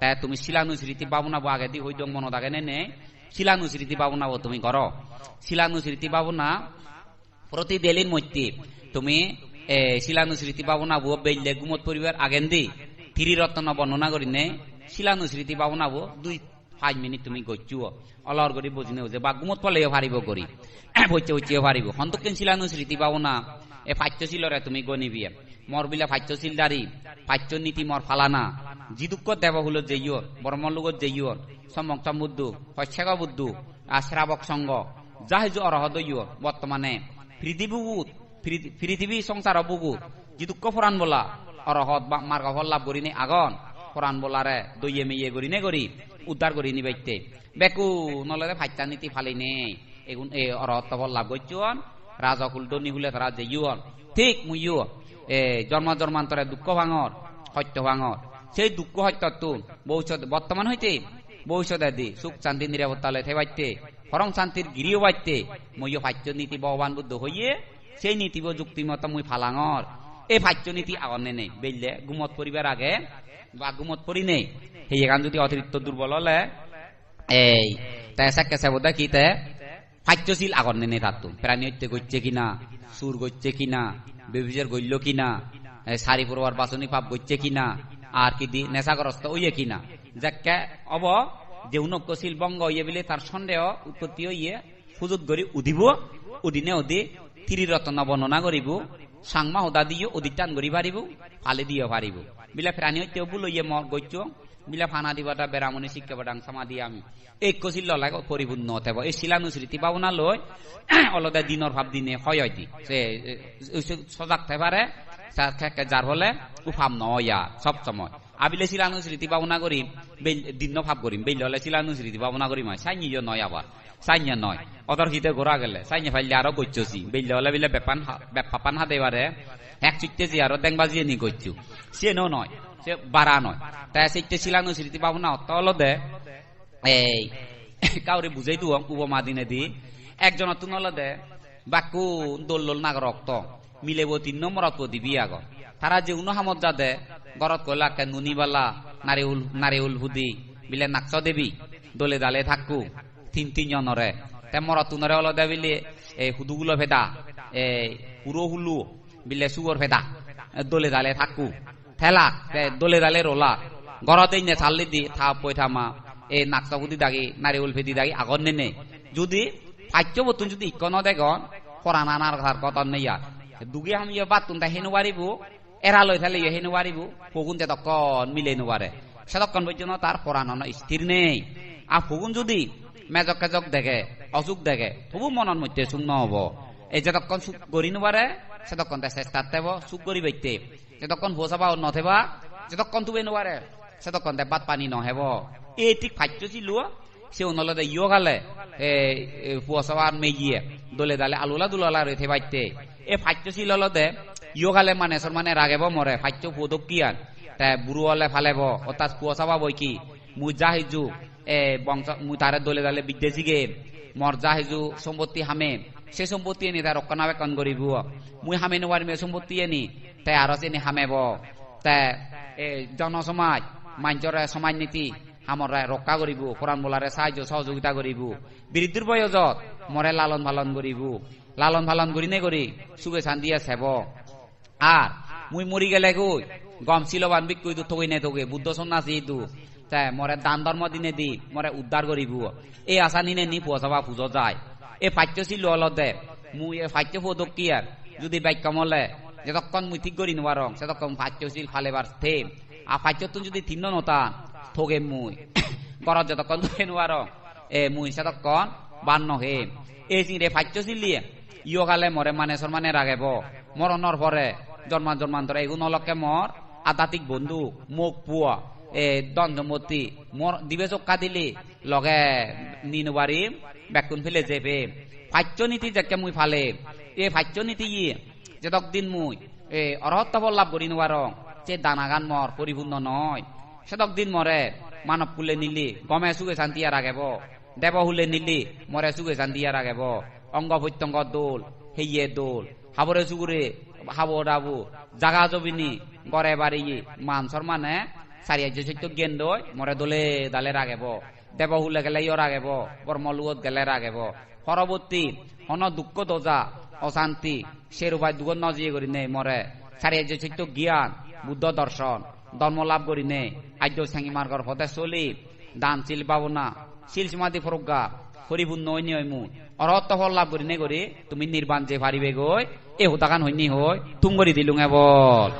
তাই তুমি শিলানুস্মৃতি বাবনাবো আগে দি হইদ মনত আগে নে শিলানুস্মৃতি বাবনাবো তুমি করো। শিলানুস্মৃতি বাবনা প্রতি দেলির মধ্যে তুমি শিলানুস্মৃতি বাবনাবো বেললে গুমত পরিবার আগেন দি থিরি রত্ন বর্ণনা করি নে। শিলানুস্মৃতি বাবনাবো দুই, পাঁচ মিনিট তুমি গচ্ছুও অলর করি বুঝিনে যে বা গুমত পলেও পারিব করি। বইতে বইতেও পারিব হন্তকেন শিলানুস্মৃতি বাবনা এ ফাচ্যশীলরে তুমি গনিবি মর বিলা ফাচ্যশীল দারি ফাচ্য নীতি মর ফালানা। জিদুক্ক দেব হল যেইয়র বর্মলুগত যেইয়র সমক্তম বুদ্ধু শস্যাগ বুদ্ধু আর শ্রাবক সঙ্গ। যাহেজ অরহ দইয়র বর্তমানে। পৃথিবীগুত পৃথিবী সংসার বুগুত জিদুক্ক ফরান বলা অরহত মার্গ ফল লাভ করি নে আগন। ফরান বলারে দইয়ে মেয়ে করি নে করি উদ্ধার করি নি বাইতে বেকু নলে ফাইতা নীতি ফালি নে এগুন, এ অরহত ফল লাভ করছন রাজকুল দনি হুলে তারা যে ইউন ঠিক মুইও এ জন্ম জন্মান্তরে দুঃখ ভাঙর, সত্য ভাঙর। সেই দুঃখ সত্যটো ভবিষ্যৎ বর্তমান হইতে ভবিষ্যৎ আদি সুখ শান্তি নিরাপত্তালে থেবাইতে ফরং শান্তির গিরিও বাইতে, মইও ফাচ্য নীতি ভগবান বুদ্ধ হইয়ে, সেই নীতি যুক্তি মত মুই ফালাঙর। এই ফাচ্য নীতি আগর নেই বেললে গুমত পরিবার আগে, বা গুমত পরি নেই। সেই এখান যদি অতিরিক্ত দুর্বল হলে, এই তাই সাক্ষে সাবদা কি তে? ফাচ্যশীল আগর নেনে থাকতো প্রাণী হত্যে করছে কিনা সুর করছে কিনা বেবিজের গইল কিনা শাড়ি পরবার বাসনি পাপ করছে কিনা আর কি দি নেশাগ্রস্ত ওইয়ে কিনা। যাকে অব যে উনকশীল বঙ্গ ইয়ে বলে তার সন্দেহ উৎপত্তি ইয়ে সুযোগ করি উদিব উদিনে উদি রত্ন বর্ণনা করিব সাংমা হদা দিয়ে অধিষ্ঠান করি পারিব ফালে দিয়ে পারিব বিলা প্রাণী হইতে বুলো ইয়ে মর গইছ মিলা ফানা দিবাটা বেড়ামনি শিক্ষা বাটাং সামাদি আমি। এই কছিল ললাগ পরিপূর্ণ হতে এই শিলানুস্মৃতি পাবনা লই অলদা দিনর ভাব দিনে হয় দি সে সজাগ থাকতে পারে যার ফলে উফাম নয়া সব সময়। আবিলে শিলানুস্মৃতি পাবনা করিম দিন ভাব করিম বেল হলে শিলানুস্মৃতি পাবনা করিম সাইনি নয় আবার সাইnya নয় অদর হিতে ঘোরা গেলে। সাইnya ফাইলে আরও গচ্ছি বেল হলে বিলে বেপান বেপাপান হাতে পারে এক চিত্তে যে আরও দেংবাজিয়ে নি গচ্ছু সে নয় সে বাড়া নয়। তাই সেইটা শিলানো স্মৃতি পাবো না তলদে এই কাউরে বুঝাই দিও উপমা দিনে দি। একজন তুনলদে বাকু দোল দোল নাগ রক্ত। মিলেব তিন নম্বরত দিবি আগ। তারা যে উন হামত যাদে গরত কইলা কে নুনিবালা নারিউল নারিউল হুদি বিলে নাকচ দেবি দলে দালে থাকু তিন তিন জনরে তে মরতুনরে অলদে বিলে এই হুদুগুলো ভেদা এই পুরো হুলু বিলে সুগর ভেদা দলে দালে থাকু। ঠেলা দলে দালে রোলা ঘরতে নে চাল্লি দি থা পই থামা এ নাকটা বুদি দাগি নারী উলফেদি দাগি আগর নে যদি পাঠ্য বতুন যদি ইকন দেখন করা নানার কথা নেই আর দুগে আমি বাতুন তা হেনু পারিব এরা লই থালে হেনু পারিব ফগুন তে তখন মিলে নোবারে সেতক্ষণ পর্যন্ত তার পড়ানো স্থির নেই। আর ফগুন যদি মেজক কেজক দেখে অসুখ দেখে তবু মনের মধ্যে সুখ নহব এই যতক্ষণ সুখ করি নোবারে সেতক্ষণ চেষ্টা দেব সুখ করি বাইতে যতক্ষণ ভোসাবা নথেবা যতক্ষণ তুবে নোয়ারে সেতক্ষণ বাত পানি নহব। এই ঠিক ফাইট ছিল সে অনলদে ইয় গালে ফুয়াসাবার মেগিয়ে, দলে দালে আলুলা দুলালা রয়েছে বাইতে। এ ফাইট ছিল লদে ইয় গালে মানে সর মানে রাগেব মরে ফাইট ফুদক কিয়ান। তে বুড়ুয়ালে ফালেব অর্থাৎ ফুয়াসাবা বই কি মুই যা হিজু এ, বংশ, মুই তারে দলে দালে বিদ্বেষী গে মর যা হিজু সম্পত্তি হামে। সে সম্পত্তি এনে তার রক্ষণাবেক্ষণ করিব মুই হামে নোয়ারিমে সম্পত্তি এনি তাই আরও চিনি হামেব তাই জনসমাজ মাঞ্চরে সমাজ নীতি হামরে রক্ষা করিব কোরআন বোলারে সাহায্য, সহযোগিতা করিব বিরুদ্ধুর বয়সত মরে লালন পালন করিব লালন পালন করি নে করি সুগে শান্তিয়ে সেব আর মুই মরি গেলে গই গম শিলবান বিক্রি তো থই নে তোকে বুদ্ধ সন্ন্যাসী তু তাই মরে দান ধর্ম দিনে দি মরে উদ্ধার করিব এই আশা নিনে নি পুজা পুজো যায়। এই পাঠ্য ছিল অলদে মুই এই পাঠ্য পদক কি আর যদি বাক্য মলে যতক্ষণ মুই ঠিক করি নোয়ারং সেতক্ষণ ফাচ্যশীল ফালেবার থেম। আর ফাচ্য যদি তিন নতা, থগে মুই। গরত যতক্ষণ থগে নোয়ারং এ মুই সেতক্ষণ বান্ন হে এই চিরে ফাচ্যশীল লিয়ে, ইয় গালে মরে মানে সরমানে রাগেব মরণর পরে জন্মান জন্মান্তর এগুন অলকে মর আদাতিক বন্ধু মুখ পুয়া মর দিবে চক্কা দিলি লগে নিনু বাড়ি বেকুন ফেলে যেবে ফাচ্য নীতি যাকে মুই ফালে, এ ফাচ্য নীতি ইয়ে যে দিন মুই, এ অরহত্ব লাভ করি নোয়ার যে দানাগান মর পরিপূর্ণ নয়। সেদক দিন মরে মানব কুলে নিলি, গমে সুগে শান্তি আর আগেব। দেব হুলে নিলি মরে সুগে শান্তি আর আগেব। অঙ্গ প্রত্যঙ্গ দোল, হেইয়ে দোল। হাবরে সুগুরে হাবো ডাবু, জাগা জবিনি, গড়ে বাড়ি মান মানে আৰ্য সত্য জ্ঞান দৈ, মৰে দলে দালে রাগেব দেব হুলে গেলে ইয় রাগেব বর্মলুয়ত গেলে রাগেব পরবর্তী হন দুঃখ দজা, অশান্তি সেরুপায় দুঃখ নজিয়ে করি নেই মরে চারি আর্য সত্য জ্ঞান, বুদ্ধ দর্শন ধর্ম লাভ করি নেই আর্য সাঙ্গি মার্গর পথে চলি, দান, চিল পাবো না শিল সমাধি ফরজ্ঞা পরিপূর্ণ হইনি হইমু অরহত্ত ফল লাভ করি নে করি তুমি নির্বাণ যে পারিবে গই এ হুতাকান হইনি হই তুম করি দিলুঙে বল।